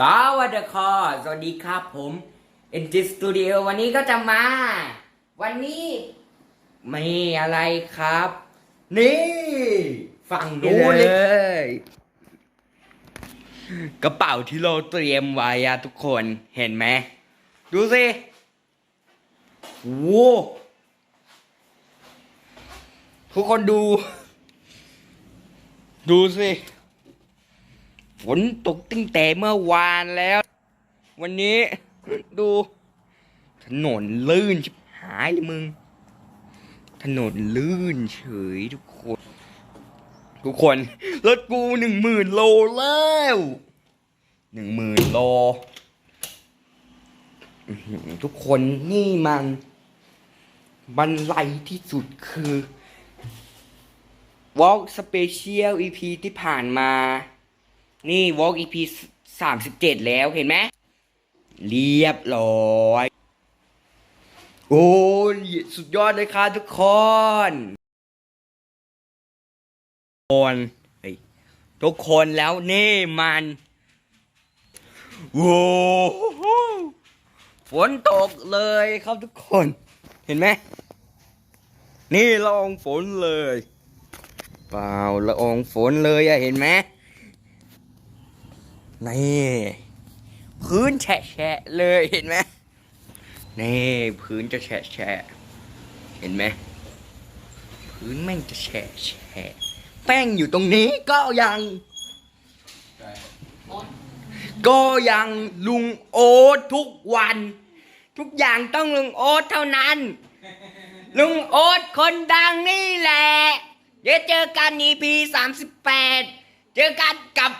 สวัสดีครับสวัสดีครับผม NG Studio วันนี้ก็จะมา วันนี้ไม่อะไรครับ นี่ฝั่งนู้นเลย กระเป๋าที่เราเตรียมไว้อะทุกคนเห็นไหม ดูสิโว้ทุกคนดู ดูสิ ฝนตกตั้งแต่เมื่อวานแล้ว วันนี้ดู ถนนลื่นชิบหายเลยมึง ถนนลื่นเฉยทุกคน ทุกคนรถกูหนึ่งหมื่นโลแล้วหนึ่งหมื่นโล ทุกคนนี่มันบันไลที่สุดคือ Walk Special EP ที่ผ่านมา นี่ Walk EP สามสิบเจ็ดแล้วเห็นไหมเรียบร้อย โอ้ยสุดยอดเลยครับทุกคนคนทุกคนแล้วนี่มันโว้โหฝนตกเลยครับทุกคน เห็นไหมนี่ละอองฝนเลย เปล่าละอองฝนเลยอะเห็นไหม นี่พื้นแฉะแฉะเลยเห็นไหมนี่พื้นจะแฉะแฉะเห็นไหมพื้นแม่งจะแฉะแฉะแป้งอยู่ตรงนี้ก็ยัง ก็ยังลุงโอ๊ตทุกวัน ทุกอย่างต้องลุงโอ๊ตเท่านั้น ลุงโอ๊ตคนดังนี่แหละ เดี๋ยวเจอกัน EP สามสิบแปดเจอกันกับ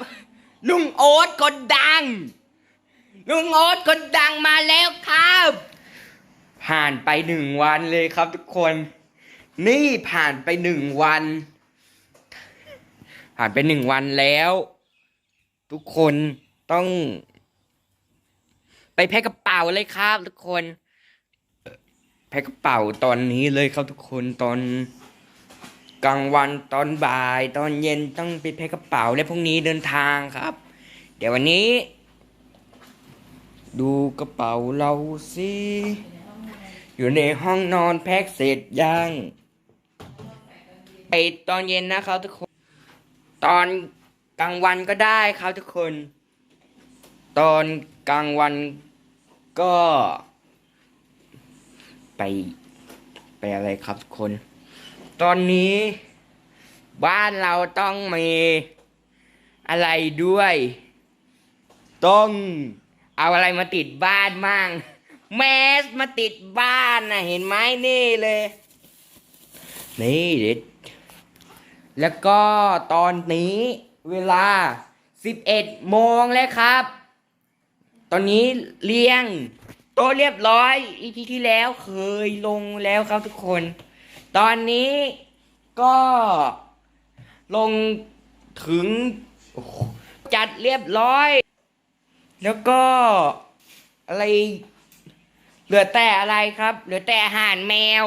ลุงโอ๊ตคนดัง ลุงโอ๊ตคนดังมาแล้วครับ ผ่านไปหนึ่งวันเลยครับทุกคน นี่ผ่านไปหนึ่งวัน ผ่านไปหนึ่งวันแล้ว ทุกคนต้อง ไปแพ็คกระเป๋าเลยครับ ทุกคน แพ็คกระเป๋าตอนนี้เลยครับทุกคนตอน กลางวันตอนบ่าย ตอนเย็นต้องไปแพ็คกระเป๋าและพรุ่งนี้เดินทางครับ เดี๋ยววันนี้ ดูกระเป๋าเราสิอยู่ในห้องนอนแพ็คเสร็จยังไปตอนเย็นนะครับทุกคน ตอนกลางวันก็ได้ครับทุกคน ตอนกลางวันก็ ไป ไปอะไรครับทุกคน ตอนนี้ บ้านเราต้องมีอะไรด้วย ต้องเอาอะไรมาติดบ้านมั่งแมสมาติดบ้านนะเห็นไหมนี่เลย นี่เด็ดแล้วก็ตอนนี้เวลา 11โมงแล้วครับ ตอนนี้เลี้ยง โตะเรียบร้อย อีพีที่แล้วเคยลงแล้วครับทุกคน ตอนนี้ก็ลงถึงจัดเรียบร้อย แล้วก็อะไร เหลือแต่อะไรครับ เหลือแต่อาหารแมว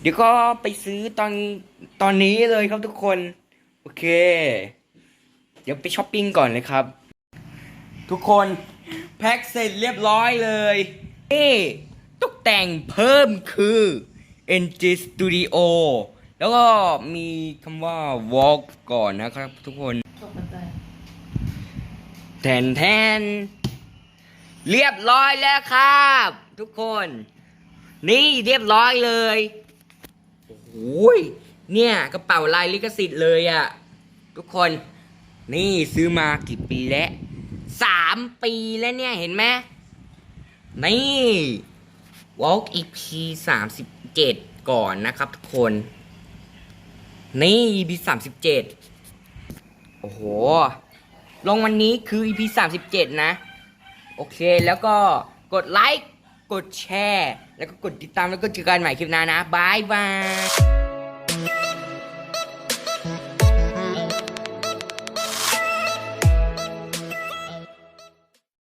เดี๋ยวก็ไปซื้อตอนตอนนี้เลยครับทุกคน โอเค เดี๋ยวไปช้อปปิ้งก่อนเลยครับ ทุกคนแพ็คเสร็จเรียบร้อยเลยนี่ แต่งเพิ่มคือ NG Studio แล้วก็มีคำว่า Walk ก่อนนะครับทุกคนแทนแทน เรียบร้อยแล้วครับ ทุกคน นี่เรียบร้อยเลยโอ้ยเนี่ยกระเป๋าลายลิขสิทธิ์เลยอะทุกคน นี่ซื้อมากี่ปีแล้วสามปีแล้วเนี่ยเห็นไหมนี่ Walk EP สามสิบเจ็ดก่อนนะครับทุกคน นี่ EP สามสิบเจ็ดโอ้โห ลงวันนี้คือ EP 37 นะ โอเคแล้วก็กดไลค์ กดแชร์ แล้วก็กดติดตามแล้วก็เจอกันใหม่คลิปหน้านะบายบาย